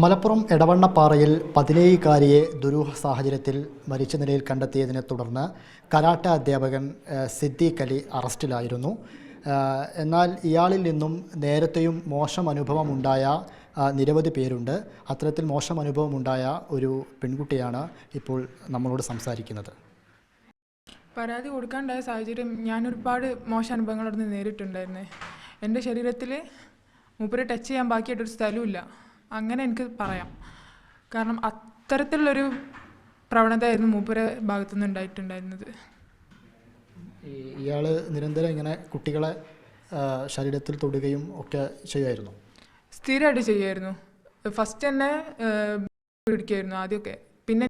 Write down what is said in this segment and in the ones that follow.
മലപ്പുറം എടവണ്ണപ്പാറയിൽ പതിനേഴുകാരിയെ ദുരൂഹ സാഹചര്യത്തിൽ മരിച്ച നിലയിൽ കണ്ടെത്തിയതിനെ തുടർന്ന് കരാട്ട അധ്യാപകൻ സിദ്ദീഖ് അലി അറസ്റ്റിലായിരുന്നു. എന്നാൽ ഇയാളിൽ നിന്നും നേരത്തെയും മോശം അനുഭവം ഉണ്ടായ നിരവധി പേരുണ്ട്. അത്തരത്തിൽ മോശം അനുഭവം ഉണ്ടായ ഒരു പെൺകുട്ടിയാണ് ഇപ്പോൾ നമ്മളോട് സംസാരിക്കുന്നത്. പരാതി കൊടുക്കാണ്ടായ സാഹചര്യം ഞാൻ ഒരുപാട് മോശം നിന്ന് നേരിട്ടുണ്ടായിരുന്നേ. എന്റെ ശരീരത്തിൽ മൂപ്പരെ ടച്ച് ചെയ്യാൻ ബാക്കിയായിട്ടൊരു സ്ഥലമില്ല അങ്ങനെ എനിക്ക് പറയാം. കാരണം അത്തരത്തിലുള്ളൊരു പ്രവണതയായിരുന്നു മൂപ്പരെ ഭാഗത്തുനിന്ന് ഉണ്ടായിട്ടുണ്ടായിരുന്നത്. ഇയാൾ നിരന്തരം ഇങ്ങനെ കുട്ടികളെ ശരീരത്തിൽ തൊടുകയും ഒക്കെ ചെയ്യുമായിരുന്നു സ്ഥിരമായിട്ട് ചെയ്യുമായിരുന്നു ഫസ്റ്റ് തന്നെ പിടിക്കുമായിരുന്നു ആദ്യമൊക്കെ. പിന്നെ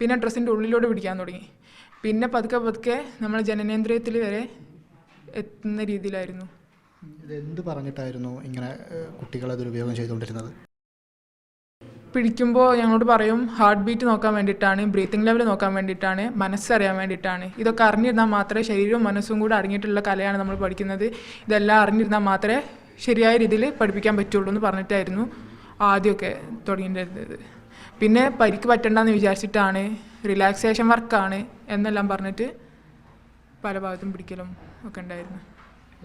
പിന്നെ ഡ്രസ്സിന്റെ ഉള്ളിലൂടെ പിടിക്കാൻ തുടങ്ങി. പിന്നെ പതുക്കെ പതുക്കെ നമ്മൾ ജനനേന്ദ്രിയത്തിൽ വരെ എത്തുന്ന രീതിയിലായിരുന്നു. ഇത് എന്ത് പറഞ്ഞിട്ടായിരുന്നു ഇങ്ങനെ കുട്ടികൾ കുട്ടികളെ ദുരുപയോഗം ചെയ്തുകൊണ്ടിരുന്നത്? പിടിക്കുമ്പോൾ ഞങ്ങളോട് പറയും ഹാർട്ട് ബീറ്റ് നോക്കാൻ വേണ്ടിയിട്ടാണ് ബ്രീത്തിങ് ലെവൽ നോക്കാൻ വേണ്ടിയിട്ടാണ് മനസ്സറിയാൻ വേണ്ടിയിട്ടാണ്. ഇതൊക്കെ അറിഞ്ഞിരുന്നാൽ മാത്രമേ ശരീരവും മനസ്സും കൂടെ അറിഞ്ഞിട്ടുള്ള കലയാണ് നമ്മൾ പഠിക്കുന്നത്. ഇതെല്ലാം അറിഞ്ഞിരുന്നാൽ മാത്രമേ ശരിയായ രീതിയിൽ പഠിപ്പിക്കാൻ പറ്റുള്ളൂ എന്ന് പറഞ്ഞിട്ടായിരുന്നു ആദ്യമൊക്കെ തുടങ്ങിയിട്ടുണ്ടായിരുന്നത്. പിന്നെ പരിക്ക് പറ്റണ്ടെന്ന് വിചാരിച്ചിട്ടാണ് റിലാക്സേഷൻ വർക്കാണ് എന്നെല്ലാം പറഞ്ഞിട്ട് പല ഭാഗത്തും പിടിക്കലും ഒക്കെ ഉണ്ടായിരുന്നു.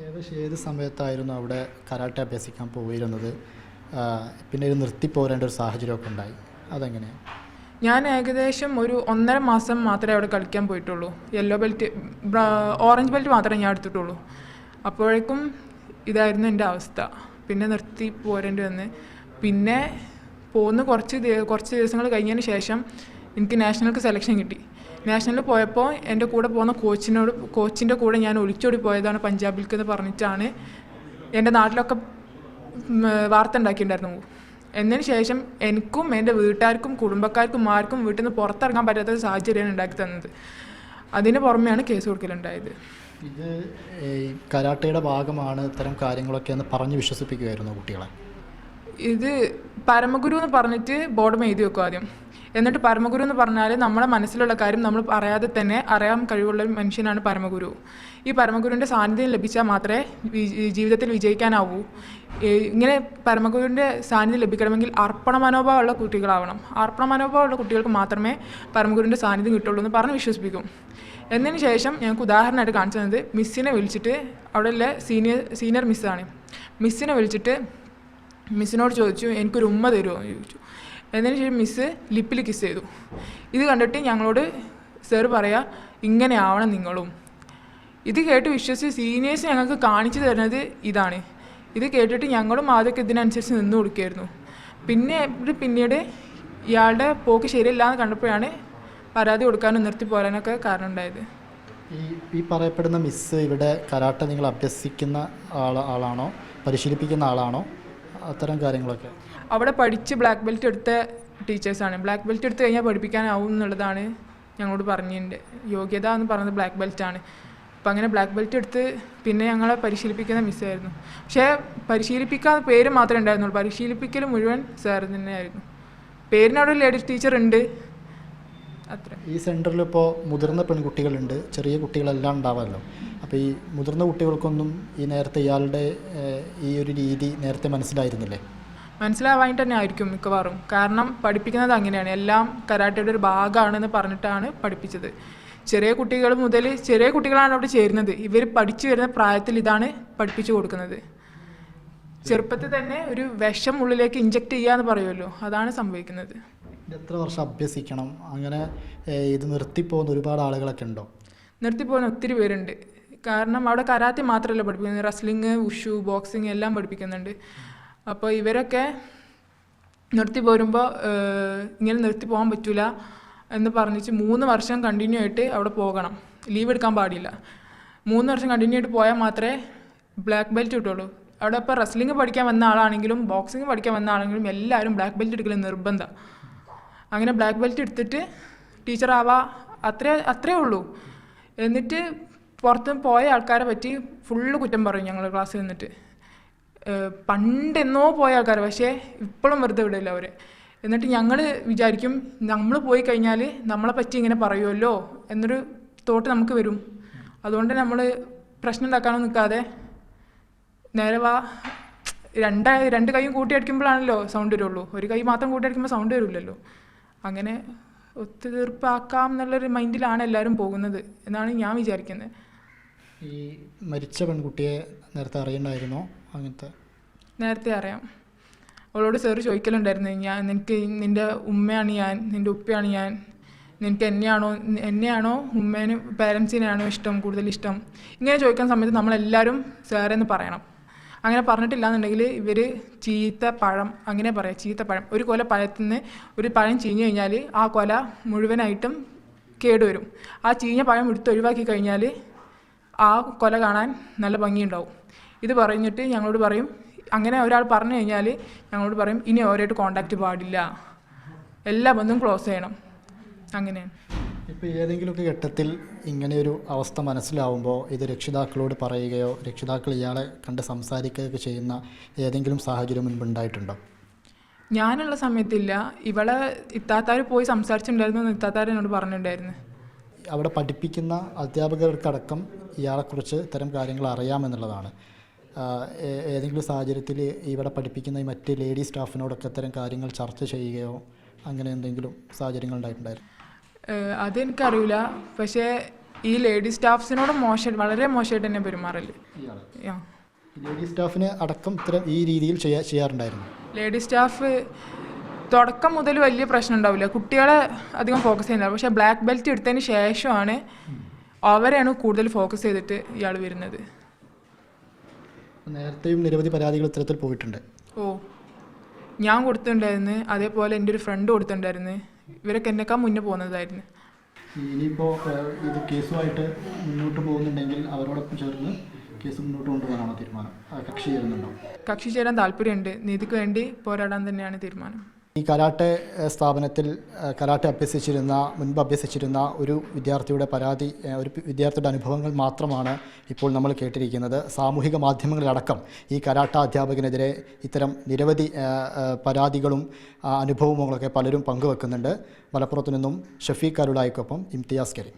ഏകദേശം ഏത് സമയത്തായിരുന്നു അവിടെ കരാട്ടെ അഭ്യസിക്കാൻ പോയിരുന്നത്? പിന്നെ ഒരു നിർത്തിപ്പോരേണ്ട ഒരു സാഹചര്യമൊക്കെ ഉണ്ടായി. അതെങ്ങനെയാണ് ഞാൻ ഏകദേശം ഒരു ഒന്നര മാസം മാത്രമേ അവിടെ കളിക്കാൻ പോയിട്ടുള്ളൂ. യെല്ലോ ബെൽറ്റ് ഓറഞ്ച് ബെൽറ്റ് മാത്രമേ ഞാൻ എടുത്തിട്ടുള്ളൂ. അപ്പോഴേക്കും ഇതായിരുന്നു എന്റെ അവസ്ഥ. പിന്നെ നിർത്തി പോരേണ്ടി വന്ന്. പിന്നെ പോകുന്ന കുറച്ച് കുറച്ച് ദിവസങ്ങൾ കഴിഞ്ഞതിന് ശേഷം എനിക്ക് നാഷണൽക്ക് സെലക്ഷൻ കിട്ടി. നാഷണലിൽ പോയപ്പോൾ എന്റെ കൂടെ പോകുന്ന കോച്ചിനോട് കോച്ചിന്റെ കൂടെ ഞാൻ ഒളിച്ചോടി പോയതാണ് പഞ്ചാബിൽക്ക് എന്ന് പറഞ്ഞിട്ടാണ്. എന്റെ നാട്ടിലൊക്കെ വാർത്ത ഉണ്ടാക്കിയിട്ടുണ്ടായിരുന്നു. എന്നതിന് ശേഷം എനിക്കും എന്റെ വീട്ടുകാർക്കും കുടുംബക്കാർക്കും ആർക്കും വീട്ടിൽ നിന്ന് പുറത്തിറങ്ങാൻ പറ്റാത്ത ഒരു സാഹചര്യമാണ് ഉണ്ടാക്കി തന്നത്. അതിന് പുറമെയാണ് കേസ് കൊടുക്കലുണ്ടായത്. ഇത് കരാട്ടയുടെ ഭാഗമാണ് ഇത്തരം കാര്യങ്ങളൊക്കെ എന്ന് പറഞ്ഞ് വിശ്വസിപ്പിക്കുമായിരുന്നു കുട്ടികളെ? ഇത് പരമഗുരു എന്ന് പറഞ്ഞിട്ട് ബോർഡ് എഴുതി വെക്കും ആദ്യം. എന്നിട്ട് പരമഗുരു എന്ന് പറഞ്ഞാൽ നമ്മുടെ മനസ്സിലുള്ള കാര്യം നമ്മൾ പറയാതെ തന്നെ അറിയാൻ കഴിവുള്ള മനുഷ്യനാണ് പരമഗുരു. ഈ പരമഗുരുവിന്റെ സാന്നിധ്യം ലഭിച്ചാൽ മാത്രമേ ജീവിതത്തിൽ വിജയിക്കാനാവൂ. ഇങ്ങനെ പരമഗുരുവിന്റെ സാന്നിധ്യം ലഭിക്കണമെങ്കിൽ അർപ്പണ മനോഭാവമുള്ള കുട്ടികളാവണം. അർപ്പണ മനോഭാവമുള്ള കുട്ടികൾക്ക് മാത്രമേ പരമഗുരുവിന്റെ സാന്നിധ്യം കിട്ടുള്ളൂ എന്ന് പറഞ്ഞ് വിശ്വസിപ്പിക്കും. എന്നതിന് ശേഷം ഞങ്ങൾക്ക് ഉദാഹരണമായിട്ട് കാണിച്ചു തന്നത് മിസ്സിനെ വിളിച്ചിട്ട് അവിടെയുള്ള സീനിയർ സീനിയർ മിസ്സാണ്. മിസ്സിനെ വിളിച്ചിട്ട് മിസ്സിനോട് ചോദിച്ചു എനിക്കൊരു ഉമ്മ തരുമോ ചോദിച്ചു. എന്നതിന് ശേഷം മിസ്സ് ലിപ്പിൽ കിസ് ചെയ്തു. ഇത് കണ്ടിട്ട് ഞങ്ങളോട് സർ പറയാ ഇങ്ങനെ ആവണം നിങ്ങളും. ഇത് കേട്ട് വിശ്വസിച്ച് സീനിയേഴ്സ് ഞങ്ങൾക്ക് കാണിച്ചു തരുന്നത് ഇതാണ്. ഇത് കേട്ടിട്ട് ഞങ്ങളും ആദ്യമൊക്കെ ഇതിനനുസരിച്ച് നിന്ന് കൊടുക്കുകയായിരുന്നു. പിന്നെ പിന്നീട് ഇയാളുടെ പോക്ക് ശരിയല്ല എന്ന് കണ്ടപ്പോഴാണ് പരാതി കൊടുക്കാനും നിർത്തി പോരാനൊക്കെ കാരണം ഉണ്ടായത്. ഈ ഈ പറയപ്പെടുന്ന മിസ് ഇവിടെ കരാട്ട നിങ്ങൾ അഭ്യസിക്കുന്ന ആളാണോ? പരിശീലിപ്പിക്കുന്ന ആളാണോ? അത്തരം കാര്യങ്ങളൊക്കെ. അവിടെ പഠിച്ച് ബ്ലാക്ക് ബെൽറ്റ് എടുത്ത ടീച്ചേഴ്സാണ്. ബ്ലാക്ക് ബെൽറ്റ് എടുത്തു കഴിഞ്ഞാൽ പഠിപ്പിക്കാനാവും എന്നുള്ളതാണ് ഞങ്ങളോട് പറഞ്ഞതിന്റെ യോഗ്യത എന്ന് പറയുന്നത് ബ്ലാക്ക് ബെൽറ്റാണ് അപ്പം അങ്ങനെ ബ്ലാക്ക് ബെൽറ്റ് എടുത്ത് പിന്നെ ഞങ്ങളെ പരിശീലിപ്പിക്കുന്ന മിസ്സായിരുന്നു പക്ഷേ പരിശീലിപ്പിക്കാൻ പേര് മാത്രമേ ഉണ്ടായിരുന്നുള്ളൂ. പരിശീലിപ്പിക്കൽ മുഴുവൻ സാർ തന്നെയായിരുന്നു. പേരിനവിടെ ലേഡീസ് ടീച്ചർ ഉണ്ട്. അത്ര. ഈ സെന്ററിൽ ഇപ്പോൾ മുതിർന്ന പെൺകുട്ടികളുണ്ട്. ചെറിയ കുട്ടികളെല്ലാം ഉണ്ടാവുമല്ലോ അപ്പോൾ ഈ മുതിർന്ന കുട്ടികൾക്കൊന്നും ഈ നേരത്തെ ഇയാളുടെ ഈ ഒരു രീതി നേരത്തെ മനസ്സിലായിരുന്നില്ലേ? മനസ്സിലാവാനായിട്ട് തന്നെ ആയിരിക്കും മിക്കവാറും. കാരണം പഠിപ്പിക്കുന്നത് അങ്ങനെയാണ്. എല്ലാം കരാട്ടയുടെ ഒരു ഭാഗമാണെന്ന് പറഞ്ഞിട്ടാണ് പഠിപ്പിച്ചത്. ചെറിയ കുട്ടികൾ മുതൽ ചെറിയ കുട്ടികളാണ് അവിടെ ചേരുന്നത്. ഇവർ പഠിച്ചു വരുന്ന പ്രായത്തിൽ ഇതാണ് പഠിപ്പിച്ചു കൊടുക്കുന്നത്. ചെറുപ്പത്തിൽ തന്നെ ഒരു വിഷം ഉള്ളിലേക്ക് ഇഞ്ചക്ട് ചെയ്യുക എന്ന് പറയുമല്ലോ. അതാണ് സംഭവിക്കുന്നത്. എത്ര വർഷം അഭ്യസിക്കണം? അങ്ങനെ ഇത് നിർത്തിപ്പോകുന്ന ഒരുപാട് ആളുകളൊക്കെ ഉണ്ടോ? നിർത്തിപ്പോകുന്ന ഒത്തിരി പേരുണ്ട്. കാരണം അവിടെ കരാത്തി മാത്രമല്ല പഠിപ്പിക്കുന്നത്. റസ്ലിങ് ഉഷു ബോക്സിങ് എല്ലാം പഠിപ്പിക്കുന്നുണ്ട്. അപ്പോൾ ഇവരൊക്കെ നിർത്തി പോരുമ്പോൾ ഇങ്ങനെ നിർത്തി പോകാൻ പറ്റില്ല എന്ന് പറഞ്ഞിട്ട് മൂന്ന് വർഷം കണ്ടിന്യൂ ആയിട്ട് അവിടെ പോകണം. ലീവ് എടുക്കാൻ പാടില്ല. മൂന്ന് വർഷം കണ്ടിന്യൂ ആയിട്ട് പോയാൽ മാത്രമേ ബ്ലാക്ക് ബെൽറ്റ് കിട്ടുള്ളൂ. അവിടെ ഇപ്പോൾ റെസ്ലിംഗ് പഠിക്കാൻ വന്ന ആളാണെങ്കിലും ബോക്സിംഗ് പഠിക്കാൻ വന്ന ആളാണെങ്കിലും എല്ലാവരും ബ്ലാക്ക് ബെൽറ്റ് എടുക്കൽ നിർബന്ധം. അങ്ങനെ ബ്ലാക്ക് ബെൽറ്റ് എടുത്തിട്ട് ടീച്ചർ ആവാ അത്രേ അത്രേ ഉള്ളൂ. എന്നിട്ട് പുറത്ത് പോയ ആൾക്കാരെ പറ്റി ഫുള്ള് കുറ്റം പറയും ഞങ്ങൾ ക്ലാസ്സിൽ നിന്നിട്ട്. ഏഹ് പണ്ട് എന്നോ പോയ ആൾക്കാർ പക്ഷേ ഇപ്പോഴും വെറുതെ വിടില്ല അവർ എന്നിട്ട് ഞങ്ങൾ വിചാരിക്കും നമ്മൾ പോയി കഴിഞ്ഞാൽ നമ്മളെ പറ്റി ഇങ്ങനെ പറയുമല്ലോ എന്നൊരു തോട്ട് നമുക്ക് വരും. അതുകൊണ്ട് നമ്മൾ പ്രശ്നം ഉണ്ടാക്കാനൊന്നും നിൽക്കാതെ നേരെ വാ. രണ്ടായ രണ്ട് കൈയും കൂട്ടിയടിക്കുമ്പോഴാണല്ലോ സൗണ്ട് വരുള്ളൂ. ഒരു കൈ മാത്രം കൂട്ടിയടിക്കുമ്പോൾ സൗണ്ട് വരില്ലല്ലോ. അങ്ങനെ ഒത്തുതീർപ്പാക്കാം എന്നുള്ളൊരു മൈൻഡിലാണ് എല്ലാവരും പോകുന്നത് എന്നാണ് ഞാൻ വിചാരിക്കുന്നത് ഈ മരിച്ച പെൺകുട്ടിയെ നേരത്തെ അറിയണ്ടായിരുന്നോ? അങ്ങനത്തെ. നേരത്തെ അറിയാം. അവളോട് സാറ് ചോദിക്കലുണ്ടായിരുന്നു ഞാൻ നിനക്ക് നിന്റെ ഉമ്മയാണ് ഞാൻ നിന്റെ ഉപ്പയാണ് ഞാൻ നിനക്ക് എന്നെയാണോ എന്നെയാണോ ഉമ്മേനും പേരൻസിനെയാണോ ഇഷ്ടം കൂടുതൽ ഇഷ്ടം? ഇങ്ങനെ ചോദിക്കുന്ന സമയത്ത് നമ്മളെല്ലാവരും സാറെന്ന് പറയണം. അങ്ങനെ പറഞ്ഞിട്ടില്ല എന്നുണ്ടെങ്കിൽ ഇവർ ചീത്ത പഴം അങ്ങനെ പറയാം ചീത്ത പഴം. ഒരു കൊല പഴത്തിൽ നിന്ന് ഒരു പഴം ചീഞ്ഞു കഴിഞ്ഞാൽ ആ കൊല മുഴുവനായിട്ടും കേടുവരും. ആ ചീഞ്ഞ പഴം എടുത്ത് ഒഴിവാക്കി കഴിഞ്ഞാൽ ആ കൊല കാണാൻ നല്ല ഭംഗിയുണ്ടാവും. ഇത് പറഞ്ഞിട്ട് ഞങ്ങളോട് പറയും അങ്ങനെ ഒരാൾ പറഞ്ഞു കഴിഞ്ഞാൽ ഞങ്ങളോട് പറയും ഇനി അവരായിട്ട് കോണ്ടാക്ട് പാടില്ല. എല്ലാ ബന്ധവും ക്ലോസ് ചെയ്യണം. അങ്ങനെയാണ്. ഇപ്പോൾ ഏതെങ്കിലുമൊക്കെ ഘട്ടത്തിൽ ഇങ്ങനെയൊരു അവസ്ഥ മനസ്സിലാവുമ്പോൾ ഇത് രക്ഷിതാക്കളോട് പറയുകയോ രക്ഷിതാക്കൾ ഇയാളെ കണ്ട് സംസാരിക്കുകയൊക്കെ ചെയ്യുന്ന ഏതെങ്കിലും സാഹചര്യം മുൻപുണ്ടായിട്ടുണ്ടോ ഞാനുള്ള സമയത്തില്ല. ഇവളെ ഇത്താത്താർ പോയി സംസാരിച്ചിട്ടുണ്ടായിരുന്നു എന്ന് ഇത്താത്താർ എന്നോട് പറഞ്ഞിട്ടുണ്ടായിരുന്നു. അവിടെ പഠിപ്പിക്കുന്ന അധ്യാപകർക്കടക്കം ഇയാളെക്കുറിച്ച് ഇത്തരം കാര്യങ്ങൾ അറിയാമെന്നുള്ളതാണ്. ഏതെങ്കിലും സാഹചര്യത്തിൽ ഇവിടെ പഠിപ്പിക്കുന്ന ഈ മറ്റ് ലേഡി സ്റ്റാഫിനോടൊക്കെ ഇത്തരം കാര്യങ്ങൾ ചർച്ച ചെയ്യുകയോ അങ്ങനെ എന്തെങ്കിലും സാഹചര്യങ്ങൾ ഉണ്ടായിട്ടുണ്ടായിരുന്നു? അതെനിക്കറിയില്ല. പക്ഷേ ഈ ലേഡി സ്റ്റാഫ്സിനോട് മോശം വളരെ മോശമായിട്ട് തന്നെ പെരുമാറൽ. ഇയാൾ ആ ലേഡി സ്റ്റാഫിന് അടക്കം ഇത്തരം ഈ രീതിയിൽ ചെയ്യാ ചെയ്യാറുണ്ടായിരുന്നു? ലേഡി സ്റ്റാഫ് തുടക്കം മുതൽ വലിയ പ്രശ്നം ഉണ്ടാവില്ല. കുട്ടികളെ അധികം ഫോക്കസ് ചെയ്യുന്നില്ല. പക്ഷേ ബ്ലാക്ക് ബെൽറ്റ് എടുത്തതിന് ശേഷമാണ് അവരെയാണ് കൂടുതൽ ഫോക്കസ് ചെയ്തിട്ട് ഇയാൾ വരുന്നത്. നേരത്തെയും നിരവധി പരാതികൾ ഇത്തരത്തിൽ പോയിട്ടുണ്ട്. ഓ ഞാൻ കൊടുത്തിട്ടുണ്ടായിരുന്നു. അതേപോലെ എന്റെ ഒരു ഫ്രണ്ട് കൊടുത്തിട്ടുണ്ടായിരുന്നു. ഇവരൊക്കെ എന്നെക്കാൾ മുന്നേ പോകുന്നതായിരുന്നു. ഇനിയിപ്പോൾ ഇത് കേസുമായിട്ട് മുന്നോട്ട് പോകുന്നുണ്ടെങ്കിൽ അവരോടൊപ്പം ചേർന്ന് കേസ് മുന്നോട്ട് കൊണ്ടുപോകാനാണോ തീരുമാനം? കക്ഷി ചേരുന്നുണ്ടോ? കക്ഷി ചേരാൻ താല്പര്യമുണ്ട്. നീതിക്ക് വേണ്ടി പോരാടാൻ തന്നെയാണ് തീരുമാനം. ഈ കരാട്ടെ സ്ഥാപനത്തിൽ കരാട്ടെ അഭ്യസിച്ചിരുന്ന മുൻപ് അഭ്യസിച്ചിരുന്ന ഒരു വിദ്യാർത്ഥിയുടെ പരാതി ഒരു വിദ്യാർത്ഥിയുടെ അനുഭവങ്ങൾ മാത്രമാണ് ഇപ്പോൾ നമ്മൾ കേട്ടിരിക്കുന്നത്. സാമൂഹിക മാധ്യമങ്ങളിലടക്കം ഈ കരാട്ട അധ്യാപകനെതിരെ ഇത്തരം നിരവധി പരാതികളും അനുഭവങ്ങളൊക്കെ പലരും പങ്കുവെക്കുന്നുണ്ട്. മലപ്പുറത്തു നിന്നും ഷഫീഖ് കരുളായിക്കൊപ്പം ഇംതിയാസ് കരീം.